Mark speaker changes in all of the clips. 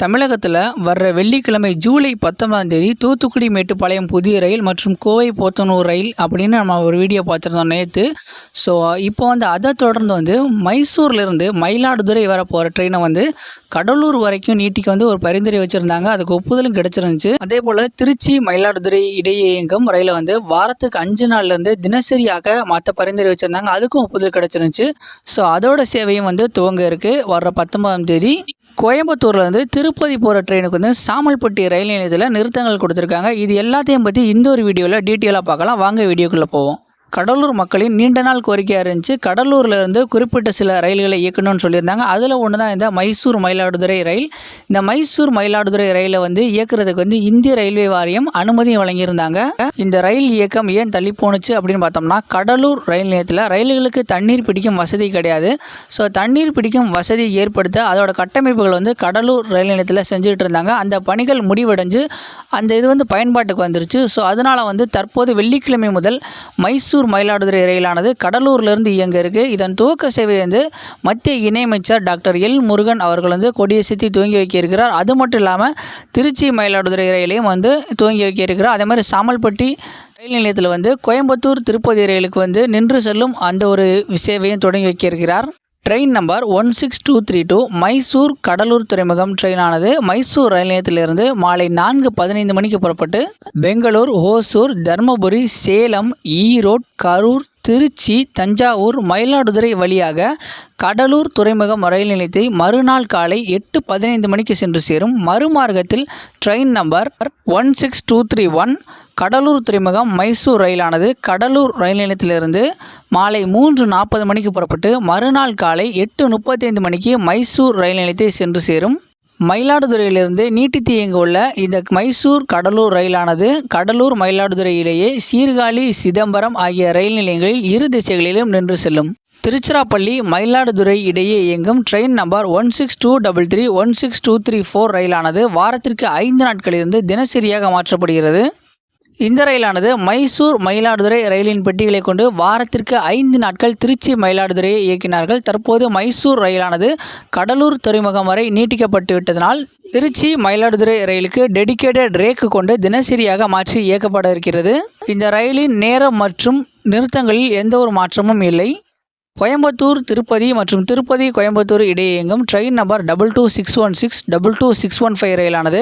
Speaker 1: தமிழகத்தில் வர்ற வெள்ளிக்கிழமை ஜூலை பத்தொன்பதாம் தேதி தூத்துக்குடி மேட்டுப்பாளையம் புதிய ரயில் மற்றும் கோவை போத்தனூர் ரயில் அப்படின்னு நம்ம ஒரு வீடியோ பார்த்துருந்தோம் நேற்று ஸோ இப்போ வந்து அதை தொடர்ந்து வந்து மைசூர்லேருந்து மயிலாடுதுறை வர போகிற ட்ரெயினை வந்து கடலூர் வரைக்கும் நீட்டிக்க வந்து ஒரு பரிந்துரை வச்சுருந்தாங்க. அதுக்கு ஒப்புதலும் கிடச்சிருந்துச்சு. அதே போல் திருச்சி மயிலாடுதுறை இடையே இயங்கும் ரயிலை வந்து வாரத்துக்கு அஞ்சு நாள்லேருந்து தினசரியாக மற்ற பரிந்துரை வச்சுருந்தாங்க. அதுக்கும் ஒப்புதல் கிடச்சிருந்துச்சு. ஸோ அதோட சேவையும் வந்து துவங்க இருக்குது வர்ற பத்தொன்பதாம் தேதி கோயம்புத்தூர்லேருந்து திருப்பதி போகிற ட்ரெயினுக்கு வந்து சாமல்பட்டி ரயில் நிலையத்தில் நிறுத்தங்கள் கொடுத்துருக்காங்க. இது எல்லாத்தையும் பற்றி இந்த ஒரு வீடியோவில் டீட்டெயிலாக பார்க்கலாம். வாங்க வீடியோக்குள்ளே போவோம். கடலூர் மக்களின் நீண்ட நாள் கோரிக்கையாக இருந்துச்சு. கடலூரில் இருந்து குறிப்பிட்ட சில ரயில்களை இயக்கணும்னு சொல்லியிருந்தாங்க. அதில் ஒன்று தான் இந்த மைசூர் மயிலாடுதுறை ரயில். இந்த மைசூர் மயிலாடுதுறை ரயிலை வந்து இயக்குறதுக்கு வந்து இந்திய ரயில்வே வாரியம் அனுமதி வழங்கியிருந்தாங்க. இந்த ரயில் இயக்கம் ஏன் தள்ளி போணுச்சு அப்படின்னு பார்த்தோம்னா கடலூர் ரயில் நிலையத்தில் ரயில்களுக்கு தண்ணீர் பிடிக்கும் வசதி கிடையாது. ஸோ தண்ணீர் பிடிக்கும் வசதி ஏற்படுத்த அதோட கட்டமைப்புகள் வந்து கடலூர் ரயில் நிலையத்தில் செஞ்சுட்டு இருந்தாங்க. அந்த பணிகள் முடிவடைஞ்சு அந்த இது வந்து பயன்பாட்டுக்கு வந்துருச்சு. ஸோ அதனால் வந்து தற்போது வெள்ளிக்கிழமை முதல் மைசூர் மயிலாடுதுறை ரயிலானது கடலூர்லேருந்து இயங்க இருக்குது இதன் துவக்க சேவை வந்து மத்திய இணையமைச்சர் டாக்டர் எல் முருகன் அவர்கள் வந்து கொடியசைத்து துவங்கி வைக்கியிருக்கிறார். அது மட்டும் இல்லாமல் திருச்சி மயிலாடுதுறை ரயிலையும் வந்து துவங்கி வைக்க இருக்கிறார் அதே மாதிரி சாமல்பட்டி ரயில் நிலையத்தில் வந்து கோயம்புத்தூர் திருப்பதி ரயிலுக்கு வந்து நின்று செல்லும் அந்த ஒரு சேவையும் தொடங்கி வைக்கியிருக்கிறார். Train number one six two three two Mysore Cuddalore துறைமுகம் ட்ரெயினானது மைசூர் ரயில் நிலையத்திலிருந்து மாலை நான்கு பதினைந்து மணிக்கு புறப்பட்டு பெங்களூர் ஓசூர் தருமபுரி சேலம் ஈரோடு கரூர் திருச்சி தஞ்சாவூர் மயிலாடுதுறை வழியாக கடலூர் துறைமுகம் ரயில் நிலையத்தை மறுநாள் காலை எட்டு பதினைந்து மணிக்கு சென்று சேரும் மறுமார்க்கத்தில் train number one six two three one Cuddalore துறைமுகம் மைசூர் ரயிலானது. கடலூர் ரயில் நிலையத்திலிருந்து மாலை மூன்று நாற்பது மணிக்கு புறப்பட்டு மறுநாள் காலை எட்டு முப்பத்தைந்து மணிக்கு மைசூர் ரயில் நிலையத்தை சென்று சேரும். மயிலாடுதுறையிலிருந்து நீட்டித்து இயங்க இந்த மைசூர் கடலூர் ரயிலானது கடலூர் மயிலாடுதுறை இடையே சீர்காழி சிதம்பரம் ஆகிய ரயில் நிலையங்களில் இரு திசைகளிலும் நின்று செல்லும். திருச்சிராப்பள்ளி மயிலாடுதுறை இடையே இயங்கும் train number one six two double three one six two three four ரயிலானது வாரத்திற்கு ஐந்து நாட்களிலிருந்து தினசரியாக மாற்றப்படுகிறது. இந்த ரயிலானது மைசூர் மயிலாடுதுறை ரயிலின் பெட்டிகளை கொண்டு வாரத்திற்கு ஐந்து நாட்கள் திருச்சி மயிலாடுதுறையை இயக்கினார்கள். தற்போது மைசூர் ரயிலானது கடலூர் துறைமுகம் வரை நீட்டிக்கப்பட்டு விட்டதனால் திருச்சி மயிலாடுதுறை ரயிலுக்கு டெடிக்கேட்டட் ரேக்கு கொண்டு தினசரியாக மாற்றி இயக்கப்பட இருக்கிறது. இந்த ரயிலின் நேரம் மற்றும் நிறுத்தங்களில் எந்த ஒரு மாற்றமும் இல்லை. கோயம்புத்தூர் திருப்பதி மற்றும் திருப்பதி கோயம்புத்தூர் இடையே இயங்கும் train number double two six one six double two six one five ரயிலானது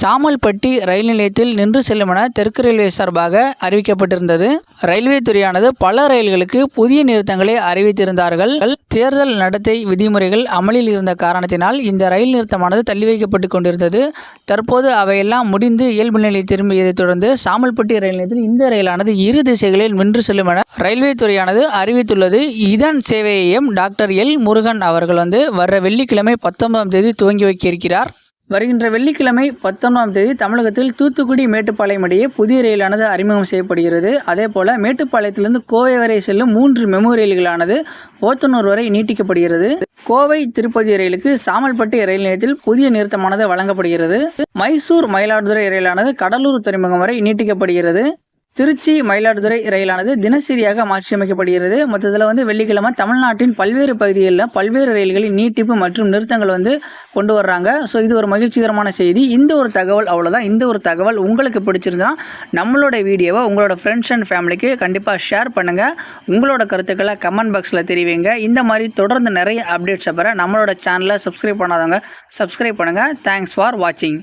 Speaker 1: Samalpatti ரயில் நிலையத்தில் நின்று செல்லும் என தெற்கு ரயில்வே சார்பாக அறிவிக்கப்பட்டிருந்தது. ரயில்வே துறையானது பல ரயில்களுக்கு புதிய நிறுத்தங்களை அறிவித்திருந்தார்கள். தேர்தல் நடத்தை விதிமுறைகள் அமலில் இருந்த காரணத்தினால் இந்த ரயில் நிறுத்தமானது தள்ளி வைக்கப்பட்டு கொண்டிருந்தது. தற்போது அவையெல்லாம் முடிந்து இயல்பு நிலை திரும்பியதைத் தொடர்ந்து சாமல்பட்டி ரயில் நிலையத்தில் இந்த ரயிலானது இரு திசைகளில் நின்று செல்லும் என ரயில்வே துறையானது அறிவித்துள்ளது. இதன் இதன் சேவையையும் டாக்டர் எல் முருகன் அவர்கள் வந்து வர்ற வெள்ளிக்கிழமை பத்தொன்பதாம் தேதி துவங்கி வைக்க இருக்கிறார் வருகின்ற வெள்ளிக்கிழமை பத்தொன்பதாம் தேதி தமிழகத்தில் தூத்துக்குடி மேட்டுப்பாளையம் இடையே புதிய ரயிலானது அறிமுகம் செய்யப்படுகிறது. அதே போல் மேட்டுப்பாளையத்திலிருந்து கோவை வரை செல்லும் மூன்று மெமு ரயில்களானது ஓத்தனூர் வரை நீட்டிக்கப்படுகிறது. கோவை திருப்பதி ரயிலுக்கு சாமல்பட்டி ரயில் நிலையத்தில் புதிய நிறுத்தமானது வழங்கப்படுகிறது. மைசூர் மயிலாடுதுறை ரயிலானது கடலூர் துறைமுகம் வரை நீட்டிக்கப்படுகிறது. திருச்சி மயிலாடுதுறை ரயிலானது தினசரியாக மாற்றியமைக்கப்படுகிறது. மொத்தத்தில் வந்து வெள்ளிக்கிழமை தமிழ்நாட்டின் பல்வேறு பகுதிகளில் பல்வேறு ரயில்களின் நீட்டிப்பு மற்றும் நிறுத்தங்கள் வந்து கொண்டு வர்றாங்க. ஸோ இது ஒரு மகிழ்ச்சிகரமான செய்தி. இந்த ஒரு தகவல் அவ்வளோதான் இந்த ஒரு தகவல் உங்களுக்கு பிடிச்சிருந்தா நம்மளோட வீடியோவை உங்களோட ஃப்ரெண்ட்ஸ் அண்ட் ஃபேமிலிக்கு கண்டிப்பாக ஷேர் பண்ணுங்கள் உங்களோட கருத்துக்களை கமெண்ட் பாக்ஸில் தெரிவிங்க. இந்த மாதிரி தொடர்ந்து நிறைய அப்டேட்ஸை பெற நம்மளோட சேனலை சப்ஸ்கிரைப் பண்ணாதவங்க சப்ஸ்கிரைப் பண்ணுங்கள் தேங்க்ஸ் ஃபார் வாட்சிங்